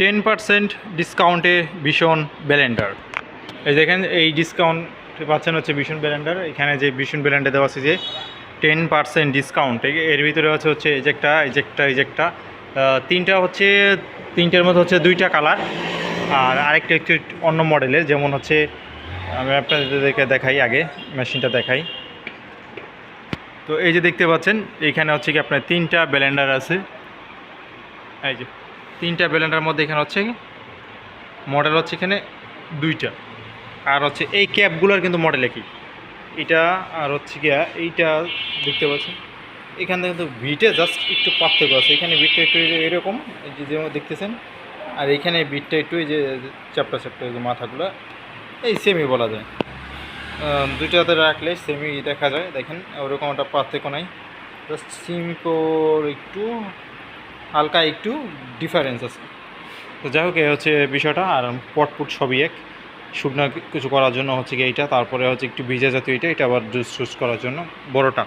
Ten percent ডিসকাউন্টে ভীষণ ব্যালেন্ডার এই দেখেন, এই ডিসকাউন্ট পাচ্ছেন হচ্ছে ভীষণ ব্যালেন্ডার এখানে যে ভীষণ ব্যালেন্ডার দেওয়া আছে যে টেন পার্সেন্ট ডিসকাউন্ট এর ভিতরে হচ্ছে এই একটা এই একটা তিনটা হচ্ছে, তিনটার মধ্যে হচ্ছে দুইটা কালার। আর আরেকটা একটু অন্য মডেলের, যেমন হচ্ছে, আমি আপনাদেরকে দেখাই আগে, মেশিনটা দেখাই। তো এই যে দেখতে পাচ্ছেন এইখানে হচ্ছে কি আপনার তিনটা ব্লেন্ডার আছে। এই যে তিনটা ব্লেন্ডার মধ্যে এখানে হচ্ছে মডেল হচ্ছে এখানে দুইটা। আর হচ্ছে এই ক্যাপগুলোর কিন্তু মডেল একই। এটা আর হচ্ছে গিয়া এইটা দেখতে পাচ্ছেন। এখানে কিন্তু বিটে জাস্ট একটু পার্থক্য আছে। এখানে বিটটা একটু এরকম যে যেমন দেখতেছেন। আর এখানে বিটটা একটু এই যে চাপটা চাপটা যে মাথাগুলো, এই সেমই বলা যায়। দুইটাতে রাখলে সেমই দেখা যায়। দেখেন, ওরকম একটা পার্থক্য নাই। জাস্ট সিম্পল একটু হালকা একটু ডিফারেন্স আছে। তো যাই হোক এই হচ্ছে বিষয়টা। আর পটপুট সবই এক। শুকনো কিছু করার জন্য হচ্ছে কি এইটা। তারপরে হচ্ছে একটু ভিজা জাতীয় এটা এটা আবার জুস টুস করার জন্য বড়টা।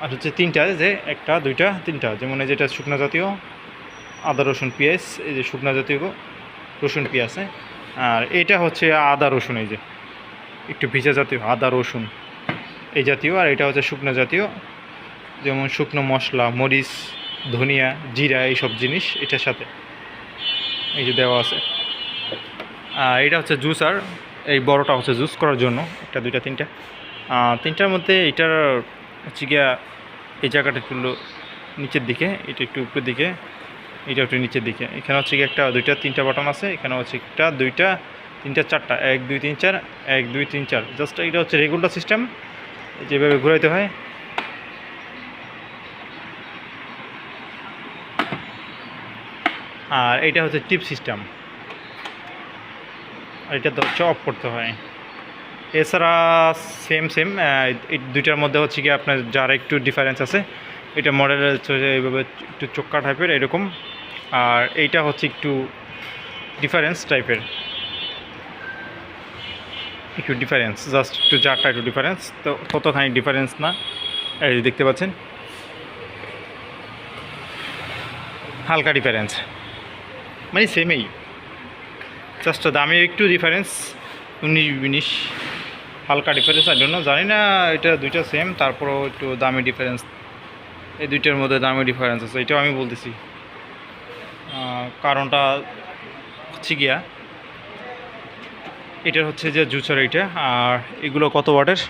আর হচ্ছে তিনটা যে একটা, দুইটা, তিনটা। যেমন এই যেটা শুকনো জাতীয়, আদা, রসুন, পেঁয়াজ, এই যে শুকনো জাতীয় রসুন, পেঁয়াজ হ্যাঁ? আর এটা হচ্ছে আদা, রসুন এই যে। একটু ভিজা জাতীয়, আদা, রসুন এই জাতীয়। আর এটা হচ্ছে শুকনো জাতীয়। যেমন শুকনো মশলা, মরিচ ধনিয়া, জিরা এইসব জিনিস, এটার সাথে। এই যে দেওয়া আছে। আর এটা হচ্ছে জুসার এই বড়টা হচ্ছে জুস করার জন্য, একটা, দুইটা, তিনটা। তিনটার মধ্যে এটার হচ্ছে গিয়া এই জায়গাটা একটু নিচের দিকে, এটা একটু উপরের দিকে, এটা একটু নিচের দিকে। এখানে হচ্ছে কি একটা, দুইটা, তিনটা বাটন আছে। এখানে হচ্ছে একটা, দুইটা, তিনটা, চারটা, এক, দুই, তিন, চার, এক, দুই, তিন, চার। জাস্ট এটা হচ্ছে রেগুলার সিস্টেম যেভাবে ঘুরাইতে হয়। আর এটা হচ্ছে টিপ সিস্টেম। এটা তো হচ্ছে অফ করতে হয়। এছাড়া সেম সেম দুইটার মধ্যে হচ্ছে কি আপনার যার একটু ডিফারেন্স আছে, এটা মডেল হচ্ছে এইভাবে একটু চোক্কা টাইপের এরকম। আর এইটা হচ্ছে একটু ডিফারেন্স টাইপের একটু ডিফারেন্স জাস্ট একটু জারটা একটু ডিফারেন্স তো ততখানি ডিফারেন্স না, এই দেখতে পাচ্ছেন। হালকা ডিফারেন্স মানে সেমেই জাস্ট দামে একটু ডিফারেন্স উনিশ বিনিশ হালকা ডিফারেন্স আর জন্য। জানি না এটা দুইটা সেম তারপরেও একটু দামে ডিফারেন্স এই দুইটার মধ্যে দামে ডিফারেন্স আছে, এটাও আমি বলতেছি। কারণটা হচ্ছে গিয়া, এটা হচ্ছে যে জুসার এইটা আর এগুলো কত ওয়াটের?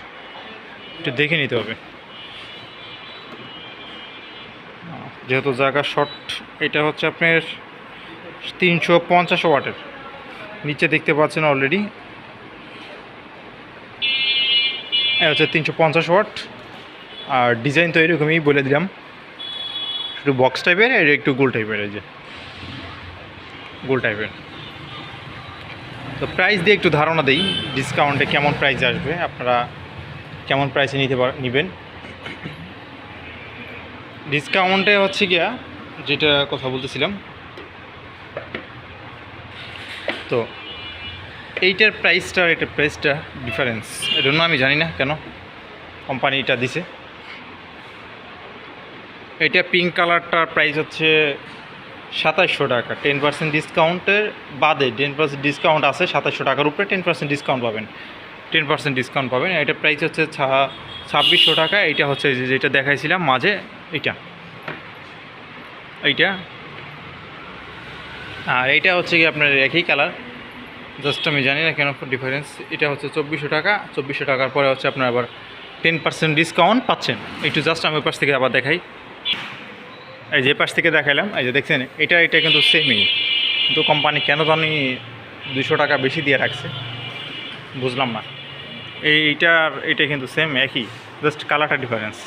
একটু দেখে নিতে হবে। যেহেতু জায়গা শর্ট এটা হচ্ছে আপনার তিনশো পঞ্চাশ ওয়াটের। নিচে দেখতে পাচ্ছেন অলরেডি হচ্ছে তিনশো পঞ্চাশ ওয়াট। আর ডিজাইন তো এরকমই বলে দিলাম। একটু বক্স টাইপের আর একটু গোল টাইপের এই যে। গোল টাইপের তো প্রাইস দিয়ে একটু ধারণা দিই ডিসকাউন্টে কেমন প্রাইস আসবে, আপনারা কেমন প্রাইসে নিতে পার, নেবেন। ডিসকাউন্টে হচ্ছে গিয়া, যেটা কথা বলতেছিলাম তো এইটার প্রাইসটা আর এটার প্রাইসটা ডিফারেন্স এর জন্য আমি জানি না কেন কোম্পানি এটা দিছে। এটা পিঙ্ক কালারটার প্রাইস হচ্ছে সাতাশশো টাকা। টেন পার্সেন্ট ডিসকাউন্টের বাদে টেন পার্সেন্ট ডিসকাউন্ট আছে সাতাশশো টাকার উপরে টেন পার্সেন্ট ডিসকাউন্ট পাবেন। টেন পার্সেন্ট ডিসকাউন্ট পাবেন। এটা প্রাইস হচ্ছে ছাব্বিশশো টাকা। এইটা হচ্ছে যেটা দেখাইছিলাম মাঝে, এইটা। এইটা। আর এইটা হচ্ছে কি আপনার একই কালার জাস্ট আমি জানি না কেন ডিফারেন্স এটা হচ্ছে চব্বিশশো টাকা, চব্বিশশো টাকার পরে হচ্ছে আপনার আবার টেন পার্সেন্ট ডিসকাউন্ট পাচ্ছেন। একটু জাস্ট আমি ওই পাশ থেকে আবার দেখাই। এই যে পাশ থেকে দেখালাম এই যে দেখছেন, এটা এটা কিন্তু সেমই কিন্তু কোম্পানি কেন জানি দুশো টাকা বেশি দিয়ে রাখছে, বুঝলাম না। এই, এইটার, এটা কিন্তু সেম একই, জাস্ট কালারটা ডিফারেন্স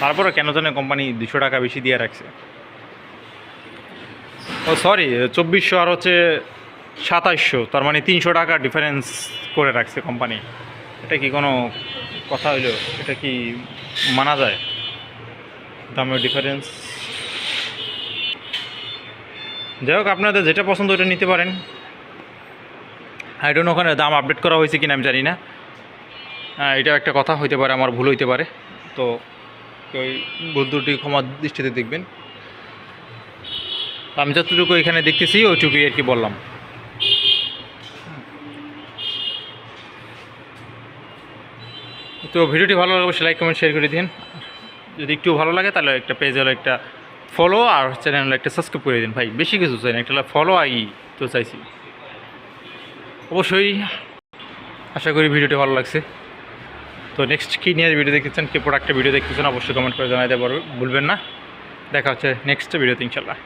তারপরে কেন জানি কোম্পানি দুশো টাকা বেশি দিয়ে রাখছে। ও সরি চব্বিশশো আর হচ্ছে সাতাইশশো, তার মানে তিনশো টাকা ডিফারেন্স করে রাখছে কোম্পানি এটা কি কোনো কথা হইল? এটা কি মানা যায়? দামের ডিফারেন্স যাই হোক, আপনাদের যেটা পছন্দ ওটা নিতে পারেন। আইডোন ওখানে দাম আপডেট করা হয়েছে কিনা আমি জানি না। এটা একটা কথা হইতে পারে, আমার ভুল হইতে পারে। তো ওই ভুল ত্রুটি ক্ষমা দৃষ্টিতে দেখবেন। আমি যতটুকু এখানে দেখতেছি, ওইটুকুই আর কি বললাম। তো ভিডিওটি ভালো লাগলে অবশ্যই লাইক কমেন্ট শেয়ার করে দিন। যদি একটু ভালো লাগে, তাহলে একটা পেজ হলো একটা ফলো আর চ্যানেল একটা সাবস্ক্রাইব করে দিন। ভাই, বেশি কিছু চাই না, একটা ফলো আই তো চাইছি। অবশ্যই আশা করি ভিডিওটি ভালো লাগছে। তো নেক্সট কী নিয়ে ভিডিও দেখতেছেন, কী প্রোডাক্টের ভিডিও দেখতেছেন, অবশ্যই কমেন্ট করে জানাতে পারবে, ভুলবেন না। দেখা হচ্ছে নেক্সট ভিডিওতে ইনশাল্লাহ।